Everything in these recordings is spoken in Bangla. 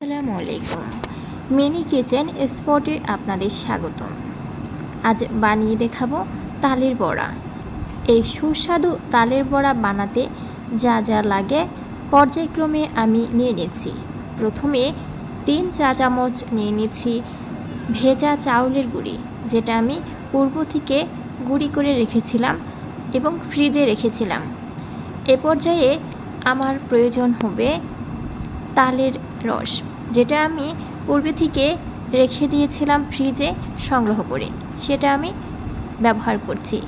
আসসালামু আলাইকুম। মিনি কিচেন স্পটে আপনাদের স্বাগতম। আজ বানিয়ে দেখাবো তালের বড়া। এই সুস্বাদু তালের বড়া বানাতে যা যা লাগে পর্যায়ক্রমে আমি নিয়ে নিচ্ছি প্রথমে তিন চা চামচ নিয়ে নিচ্ছি ভেজা চাউলের গুঁড়ি, যেটা আমি পূর্ব থেকে গুঁড়ি করে রেখেছিলাম এবং ফ্রিজে রেখেছিলাম। এ পর্যায়ে আমার প্রয়োজন হবে তালের রস। যেটা আমি পূর্বে থেকে রেখে দিয়েছিলাম ফ্রিজে সংগ্রহ করে, সেটা আমি ব্যবহার করছি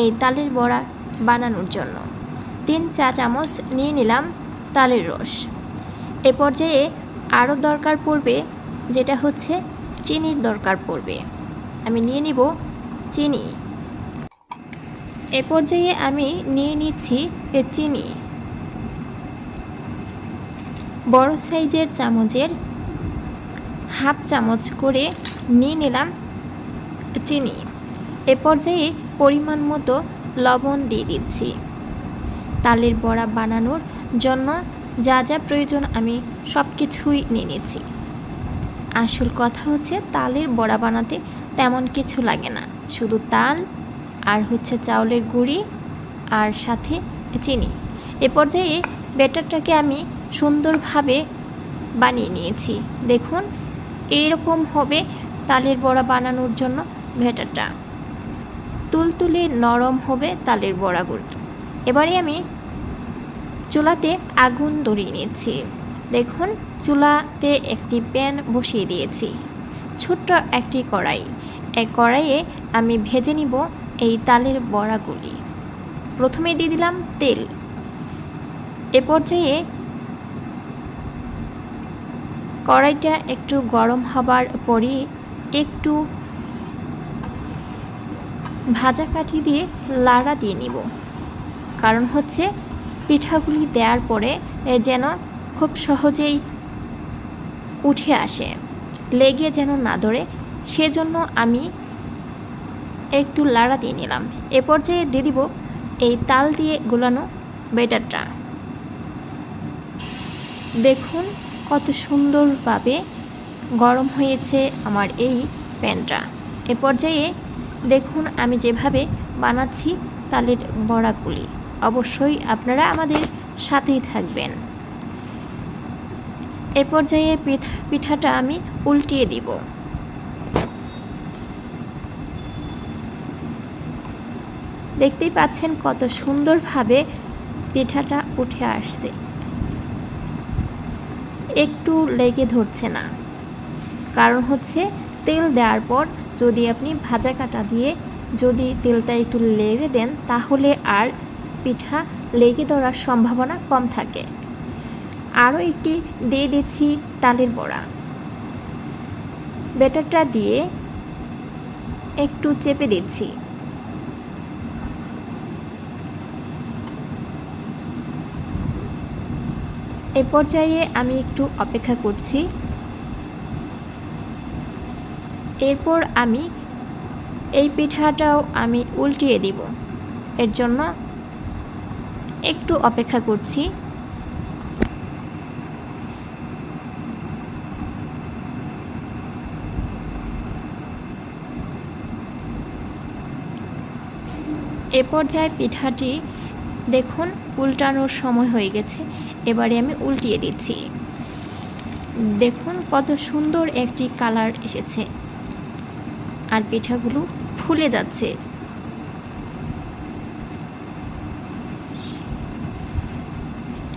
এই তালের বড়া বানানোর জন্য। তিন চা চামচ নিয়ে নিলাম তালের রস। এ পর্যায়ে আরও দরকার পড়বে যেটা হচ্ছে চিনির দরকার পড়বে। আমি নিয়ে নিব চিনি। এ পর্যায়ে আমি নিয়ে নিচ্ছি চিনি। বড় সাইজের চামচের হাফ চামচ করে নিয়ে নিলাম চিনি। এ পর্যায়ে পরিমাণ মতো লবণ দিয়ে দিচ্ছি। তালের বড়া বানানোর জন্য যা যা প্রয়োজন আমি সব কিছুই নিয়ে নিচ্ছি। আসল কথা হচ্ছে তালের বড়া বানাতে তেমন কিছু লাগে না। শুধু তাল আর হচ্ছে চাউলের গুঁড়ি আর সাথে চিনি। এ পর্যায়ে ব্যাটারটাকে আমি সুন্দরভাবে বানিয়ে নিয়েছি। দেখুন, এইরকম হবে তালের বড়া বানানোর জন্য ব্যাটারটা তুলতুলে নরম হবে তালের বড়াগুলো। এবারে আমি চুলাতে আগুন ধরিয়ে নিয়েছি। দেখুন, চুলাতে একটি প্যান বসিয়ে দিয়েছি। ছোট্ট একটি কড়াই। এই কড়াইয়ে আমি ভেজে নিব এই তালের বড়াগুলি। প্রথমে দিয়ে দিলাম তেল। এ পর্যায়ে কড়াইটা একটু গরম হবার পরই একটু ভাজা কাঠি দিয়ে লাড়া দিয়ে নিব। কারণ হচ্ছে পিঠাগুলি দেওয়ার পরে যেন খুব সহজেই উঠে আসে, লেগে যেন না ধরে। সেজন্য আমি একটু লাড়া দিয়ে নিলাম। এ পর্যায়ে দিয়ে দিব এই তাল দিয়ে গোলানো বেটারটা দেখুন কত সুন্দরভাবে গরম হয়েছে আমার এই প্যানটা। এ পর্যায়ে দেখুন আমি যেভাবে বানাচ্ছি তালের বড়াগুলি। অবশ্যই আপনারা আমাদের সাথেই থাকবেন। এ পর্যায়ে পিঠা, পিঠাটা আমি উল্টিয়ে দিব। দেখতেই পাচ্ছেন কত সুন্দরভাবে পিঠাটা উঠে আসছে। একটু লেগে ধরছে না। কারণ হচ্ছে তেল দেওয়ার পর যদি আপনি ভাজা কাটা দিয়ে যদি তেলটা একটু লেগে দেন, তাহলে আর পিঠা লেগে ধরার সম্ভাবনা কম থাকে। আরও একটি দিয়ে দিচ্ছি তালের বড়া। ব্যাটারটা দিয়ে একটু চেপে দিচ্ছি। এ পর্যায়ে আমি একটু অপেক্ষা করছি। এরপর আমি এই পিঠাটাও আমি উল্টিয়ে দিব। এর জন্য একটু অপেক্ষা করছি। এ পর্যায়ে পিঠাটি দেখুন, উল্টানোর সময় হয়ে গেছে। এবারে আমি উল্টিয়ে দিচ্ছি। দেখুন কত সুন্দর একটি কালার এসেছে। আর পিঠাগুলো ফুলে যাচ্ছে।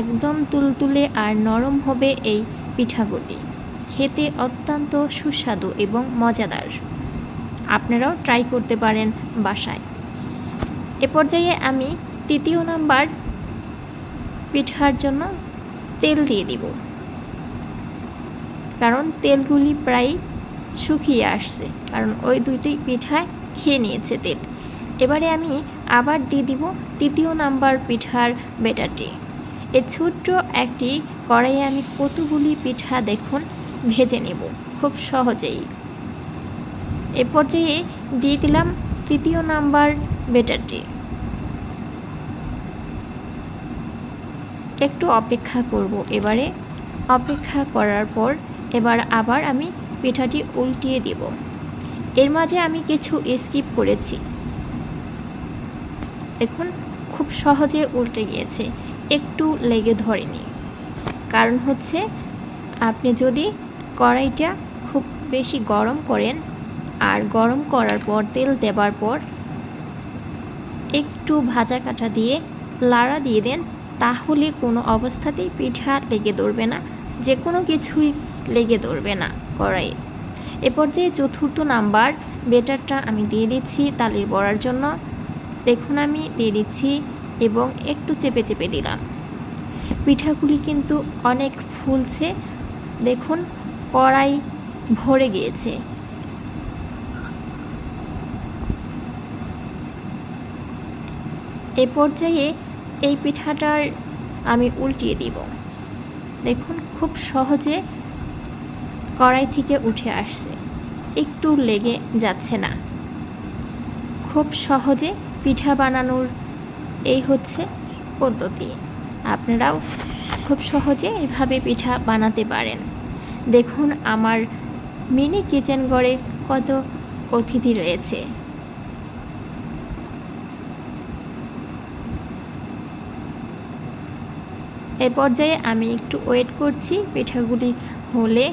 একদম তুলতুলে আর নরম হবে এই পিঠাগুলি। খেতে অত্যন্ত সুস্বাদু এবং মজাদার। আপনারাও ট্রাই করতে পারেন বাসায়। এ পর্যায়ে আমি তৃতীয় নাম্বার পিঠার জন্য তেল দিয়ে দিব। কারণ তেলগুলি প্রায় শুকিয়ে আসছে। কারণ ওই দুইটি পিঠায় খেয়ে নিয়েছে তেল। এবারে আমি আবার দিয়ে দিব তৃতীয় নাম্বার পিঠার বেটারটি এই ছোট্ট একটি কড়াইয়ে আমি কতগুলি পিঠা দেখুন ভেজে নেব, খুব সহজেই। এ পর্যায়ে দিয়ে দিলাম তৃতীয় নাম্বার বেটারটি একটু অপেক্ষা করব এবারে। অপেক্ষা করার পর এবার আবার আমি পিঠাটি উল্টিয়ে দিব। এর মাঝে আমি কিছু স্কিপ করেছি। দেখুন, খুব সহজে উল্টে গিয়েছে। একটু লেগে ধরেনি। কারণ হচ্ছে, আপনি যদি কড়াইটা খুব বেশি গরম করেন আর গরম করার পর, তেল দেবার পর একটু ভাজা কাটা দিয়ে লাড়া দিয়ে দেন তাহলে কোনো অবস্থাতেই পিঠা লেগে ধরবে না, যে কোনো কিছুই লেগে ধরবে না কড়াইয়ে। এ পর্যায়ে চতুর্থ নাম্বার বেটারটা আমি দিয়ে দিচ্ছি তালির বড়ার জন্য। দেখুন আমি দিয়ে দিচ্ছি এবং একটু চেপে চেপে দিলাম। পিঠাগুলি কিন্তু অনেক ফুলছে। দেখুন, কড়াই ভরে গিয়েছে। এ পর্যায়ে এই পিঠাটার আমি উল্টিয়ে দিব। দেখুন, খুব সহজে কড়াই থেকে উঠে আসছে। একটু লেগে যাচ্ছে না। খুব সহজে পিঠা বানানোর এই হচ্ছে পদ্ধতি। আপনারাও খুব সহজে এভাবে পিঠা বানাতে পারেন। দেখুন, আমার মিনি কিচেন গড়ে কত অতিথি রয়েছে। এ পর্যায়ে আমি একটু ওয়েট করছি। পিঠাগুলি হলে,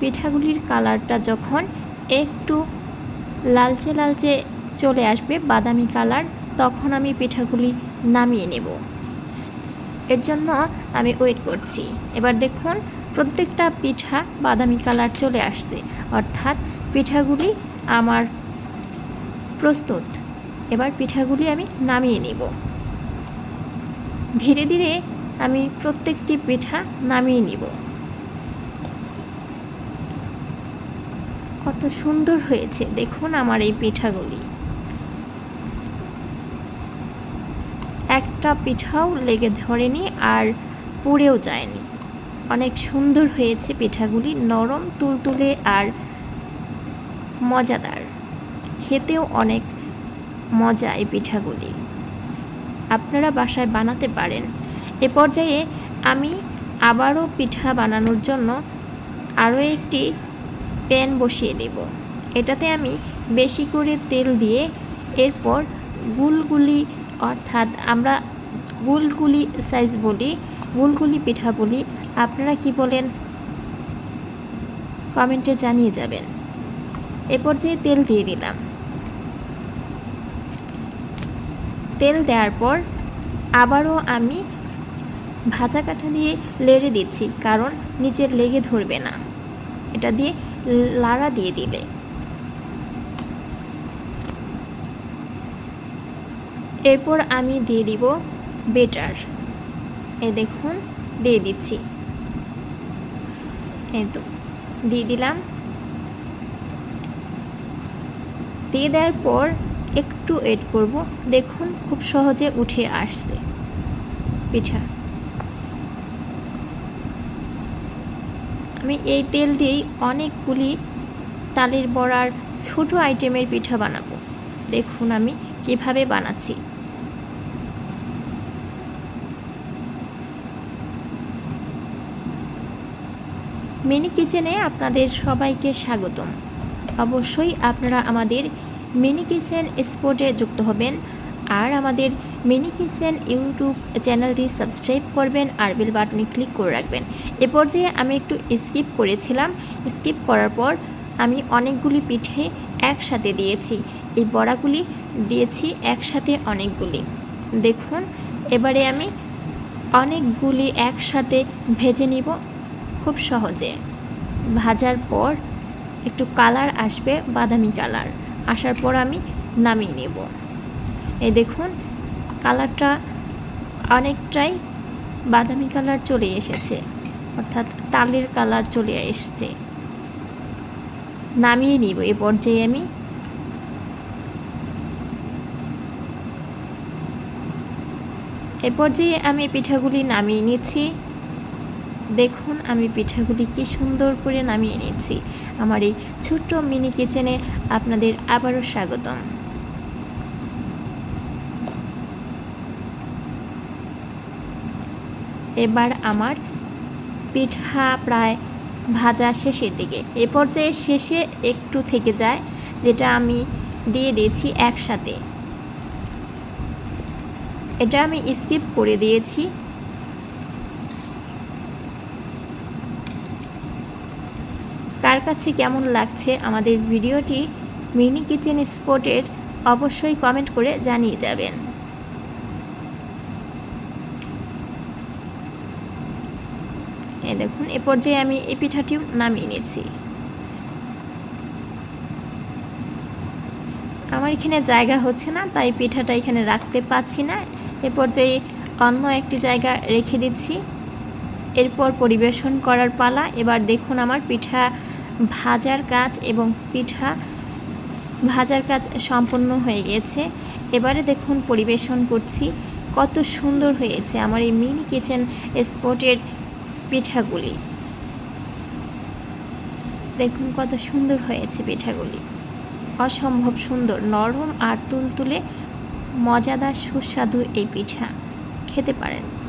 পিঠাগুলির কালারটা যখন একটু লালচে লালচে চলে আসবে বাদামি কালার, তখন আমি পিঠাগুলি নামিয়ে নেব। এর জন্য আমি ওয়েট করছি। এবার দেখুন, প্রত্যেকটা পিঠা বাদামি কালার চলে আসছে। অর্থাৎ পিঠাগুলি আমার প্রস্তুত। এবার পিঠাগুলি আমি নামিয়ে নেব। ধীরে ধীরে আমি প্রত্যেকটি পিঠা নামিয়ে নিব। কত সুন্দর হয়েছে, দেখুন আমার এই পিঠাগুলি। একটা পিঠাও লেগে ধরেনি আর পুড়েও যায়নি। অনেক সুন্দর হয়েছে পিঠাগুলি, নরম, তুলতুলে আর মজাদার। খেতেও অনেক মজা এই পিঠাগুলি। আপনারা বাসায় বানাতে পারেন। এ পর্যায়ে আমি আবারও পিঠা বানানোর জন্য আরও একটি প্যান বসিয়ে দেব। এটাতে আমি বেশি করে তেল দিয়ে এরপর গুলগুলি, অর্থাৎ আমরা গুলগুলি সাইজ বলি, গুলগুলি পিঠা বলি, আপনারা কি বলেন? কমেন্টে জানিয়ে যাবেন। এ পর্যায়ে তেল দিয়ে দিলাম। তেল দেওয়ার পর আবারও আমি ভাজা কাঠা দিয়ে লেড়ে দিচ্ছি, কারণ নিচের লেগে ধরবে না। এটা দিয়ে লাড়া দিয়ে দিলে। এরপর আমি দিয়ে দিব বেটার। এ দেখুন, দিয়ে দিচ্ছি। এই তো, দিয়ে দিলাম। দিয়ে দেওয়ার পর একটু এড করব। দেখুন, খুব সহজে উঠে আসছে। পিঠা। আমি এই তেল দিয়েই অনেকগুলি তালের বড়ার ছোট আইটেমের পিঠা বানাবো। দেখুন আমি কীভাবে বানাচ্ছি। মিনি কিচেনে আপনাদের সবাইকে স্বাগতম। অবশ্যই আপনারা আমাদের মিনি কিচেন স্পোর্টে যুক্ত হবেন আর আমাদের মিনি কিচেন ইউটিউব চ্যানেলটি সাবস্ক্রাইব করবেন আর বেল বাটনে ক্লিক করে রাখবেন। এ পর্যায়ে আমি একটু স্কিপ করেছিলাম। স্কিপ করার পর আমি অনেকগুলি পিঠে একসাথে দিয়েছি। এই বড়াগুলি দিয়েছি একসাথে অনেকগুলি। দেখুন, এবারে আমি অনেকগুলি একসাথে ভেজে নিব খুব সহজে। ভাজার পর একটু কালার আসবে, বাদামি কালার। আসার পর আমি নামিয়ে নেব। এই দেখুন কালারটা অনেকটাই বাদামি কালার চলে এসেছে, অর্থাৎ তালের কালার চলে এসছে। নামিয়ে নিব এ পর্যায়ে আমি। এ পর্যায়ে আমি পিঠাগুলি নামিয়ে নিচ্ছি। দেখুন, আমি পিঠাগুলি কি সুন্দর করে নামিয়ে নিচ্ছি। আমার এই ছোট্ট মিনি কিচেনে আপনাদের আবারও স্বাগতম। এবার আমার পিঠা প্রায় ভাজা শেষের দিকে। এ পর্যায়ে শেষে একটু থেকে যায়, যেটা আমি দিয়ে দিয়েছি একসাথে। এটা আমি স্কিপ করে দিয়েছি। কার কাছে কেমন লাগছে আমাদের ভিডিওটি মিনি কিচেন স্পটের অবশ্যই কমেন্ট করে জানিয়ে যাবেন। এই দেখুন। এ পর্যায়ে আমি এই পিঠাটিও নামিয়ে নিয়েছি আমার এখানে জায়গা হচ্ছে না, তাই পিঠাটা এখানে রাখতে পাচ্ছি না। এ পর্যায়ে অন্য একটি জায়গা রেখে দিচ্ছি। এরপর পরিবেশন করার পালা। এবার দেখুন আমার পিঠা ভাজার কাজ এবং পিঠা ভাজার কাজ সম্পন্ন হয়ে গেছে। এবারে দেখুন পরিবেশন করছি। কত সুন্দর হয়েছে। আমার এই মিনি কিচেন স্পটের পিঠাগুলি। দেখুন কত সুন্দর হয়েছে পিঠাগুলি। অসম্ভব সুন্দর, নরম আর তুলতুলে, মজাদার সুস্বাদু এই পিঠা। খেতে পারেন।